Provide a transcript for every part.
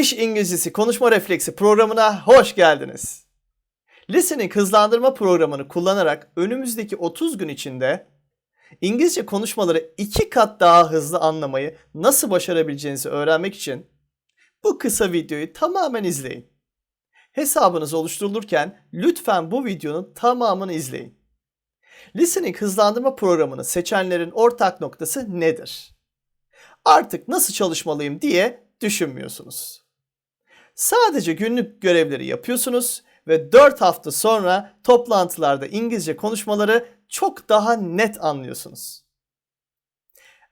İş İngilizcesi Konuşma Refleksi programına hoş geldiniz. Listening hızlandırma programını kullanarak önümüzdeki 30 gün içinde İngilizce konuşmaları iki kat daha hızlı anlamayı nasıl başarabileceğinizi öğrenmek için bu kısa videoyu tamamen izleyin. Hesabınız oluşturulurken lütfen bu videonun tamamını izleyin. Listening hızlandırma programını seçenlerin ortak noktası nedir? Artık nasıl çalışmalıyım diye düşünmüyorsunuz. Sadece günlük görevleri yapıyorsunuz ve 4 hafta sonra toplantılarda İngilizce konuşmaları çok daha net anlıyorsunuz.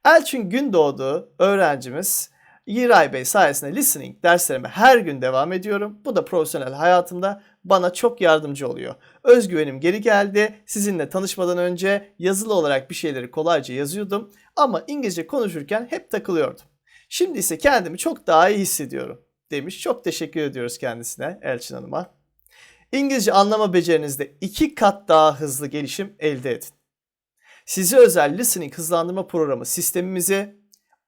Elçin Gündoğdu öğrencimiz Yiray Bey sayesinde listening derslerime her gün devam ediyorum. Bu da profesyonel hayatımda bana çok yardımcı oluyor. Özgüvenim geri geldi. Sizinle tanışmadan önce yazılı olarak bir şeyleri kolayca yazıyordum ama İngilizce konuşurken hep takılıyordum. Şimdi ise kendimi çok daha iyi hissediyorum demiş. Çok teşekkür ediyoruz kendisine Elçin Hanım'a. İngilizce anlama becerinizde iki kat daha hızlı gelişim elde edin. Size özel listening hızlandırma programı sistemimizi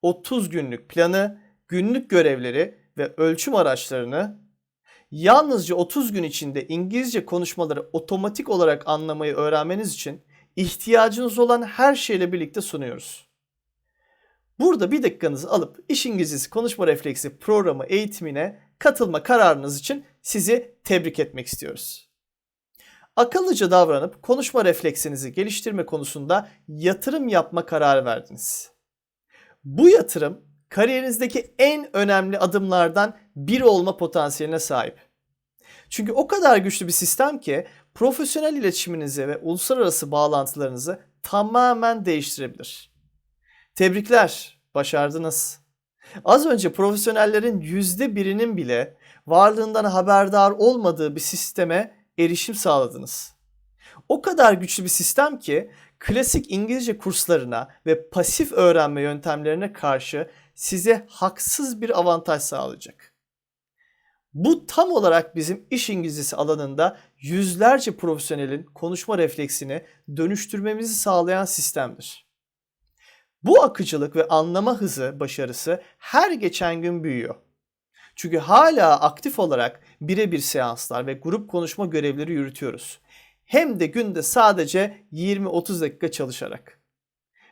30 günlük planı, günlük görevleri ve ölçüm araçlarını yalnızca 30 gün içinde İngilizce konuşmaları otomatik olarak anlamayı öğrenmeniz için ihtiyacınız olan her şeyle birlikte sunuyoruz. Burada bir dakikanızı alıp İş İngilizcesi Konuşma Refleksi programı eğitimine katılma kararınız için sizi tebrik etmek istiyoruz. Akıllıca davranıp konuşma refleksinizi geliştirme konusunda yatırım yapma kararı verdiniz. Bu yatırım kariyerinizdeki en önemli adımlardan biri olma potansiyeline sahip. Çünkü o kadar güçlü bir sistem ki profesyonel iletişiminizi ve uluslararası bağlantılarınızı tamamen değiştirebilir. Tebrikler, başardınız. Az önce profesyonellerin yüzde birinin bile varlığından haberdar olmadığı bir sisteme erişim sağladınız. O kadar güçlü bir sistem ki klasik İngilizce kurslarına ve pasif öğrenme yöntemlerine karşı size haksız bir avantaj sağlayacak. Bu tam olarak bizim iş İngilizcesi alanında yüzlerce profesyonelin konuşma refleksini dönüştürmemizi sağlayan sistemdir. Bu akıcılık ve anlama hızı başarısı her geçen gün büyüyor. Çünkü hala aktif olarak birebir seanslar ve grup konuşma görevleri yürütüyoruz. Hem de günde sadece 20-30 dakika çalışarak.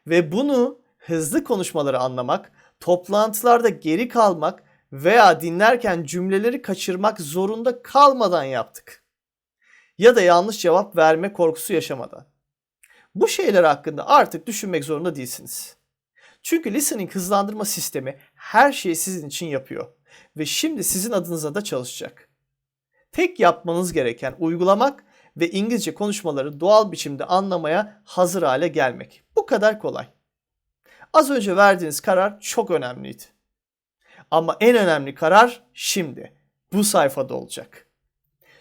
Ve bunu hızlı konuşmaları anlamak, toplantılarda geri kalmak veya dinlerken cümleleri kaçırmak zorunda kalmadan yaptık. Ya da yanlış cevap verme korkusu yaşamadan. Bu şeyler hakkında artık düşünmek zorunda değilsiniz. Çünkü listening hızlandırma sistemi her şeyi sizin için yapıyor ve şimdi sizin adınıza da çalışacak. Tek yapmanız gereken uygulamak ve İngilizce konuşmaları doğal biçimde anlamaya hazır hale gelmek. Bu kadar kolay. Az önce verdiğiniz karar çok önemliydi. Ama en önemli karar şimdi. Bu sayfada olacak.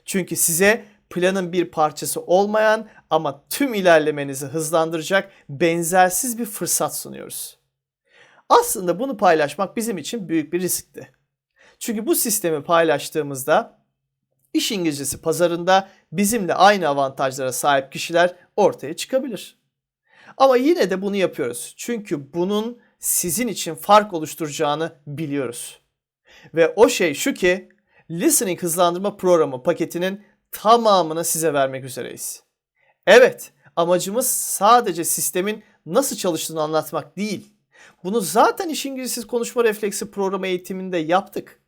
Çünkü size planın bir parçası olmayan ama tüm ilerlemenizi hızlandıracak benzersiz bir fırsat sunuyoruz. Aslında bunu paylaşmak bizim için büyük bir riskti. Çünkü bu sistemi paylaştığımızda iş İngilizcesi pazarında bizimle aynı avantajlara sahip kişiler ortaya çıkabilir. Ama yine de bunu yapıyoruz. Çünkü bunun sizin için fark oluşturacağını biliyoruz. Ve o şey şu ki Listening hızlandırma programı paketinin tamamını size vermek üzereyiz. Evet, amacımız sadece sistemin nasıl çalıştığını anlatmak değil. Bunu zaten iş İngilizcesi konuşma refleksi programı eğitiminde yaptık.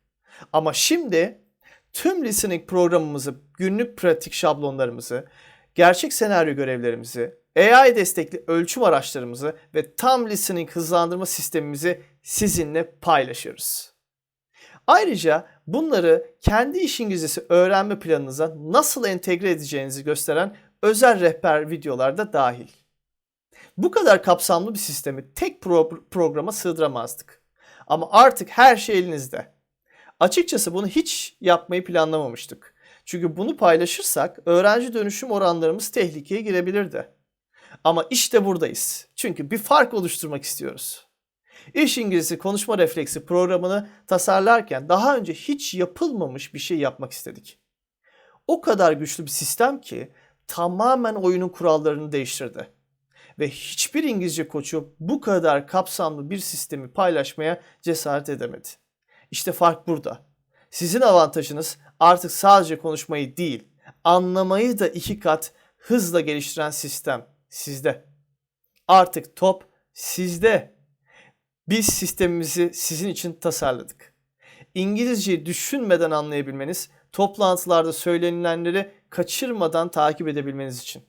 Ama şimdi tüm listening programımızı, günlük pratik şablonlarımızı, gerçek senaryo görevlerimizi, AI destekli ölçüm araçlarımızı ve tam listening hızlandırma sistemimizi sizinle paylaşıyoruz. Ayrıca bunları kendi iş İngilizcesi öğrenme planınıza nasıl entegre edeceğinizi gösteren özel rehber videolar da dahil. Bu kadar kapsamlı bir sistemi tek pro- programa sığdıramazdık. Ama artık her şey elinizde. Açıkçası bunu hiç yapmayı planlamamıştık. Çünkü bunu paylaşırsak öğrenci dönüşüm oranlarımız tehlikeye girebilirdi. Ama işte buradayız. Çünkü bir fark oluşturmak istiyoruz. İş İngilizce konuşma refleksi programını tasarlarken daha önce hiç yapılmamış bir şey yapmak istedik. O kadar güçlü bir sistem ki tamamen oyunun kurallarını değiştirdi. Ve hiçbir İngilizce koçu bu kadar kapsamlı bir sistemi paylaşmaya cesaret edemedi. İşte fark burada. Sizin avantajınız artık sadece konuşmayı değil, anlamayı da iki kat hızla geliştiren sistem sizde. Artık top sizde. Biz sistemimizi sizin için tasarladık. İngilizceyi düşünmeden anlayabilmeniz, toplantılarda söylenilenleri kaçırmadan takip edebilmeniz için.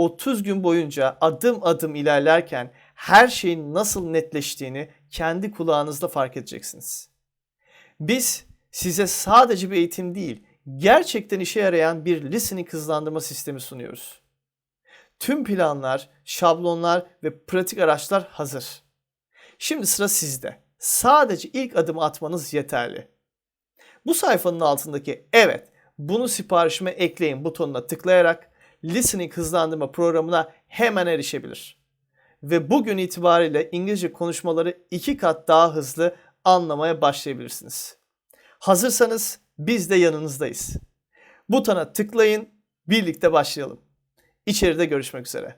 30 gün boyunca adım adım ilerlerken her şeyin nasıl netleştiğini kendi kulağınızda fark edeceksiniz. Biz size sadece bir eğitim değil, gerçekten işe yarayan bir listening hızlandırma sistemi sunuyoruz. Tüm planlar, şablonlar ve pratik araçlar hazır. Şimdi sıra sizde. Sadece ilk adımı atmanız yeterli. Bu sayfanın altındaki evet bunu siparişime ekleyin butonuna tıklayarak listening hızlandırma programına hemen erişebilir. Ve bugün itibariyle İngilizce konuşmaları iki kat daha hızlı anlamaya başlayabilirsiniz. Hazırsanız biz de yanınızdayız. Butona tıklayın, birlikte başlayalım. İçeride görüşmek üzere.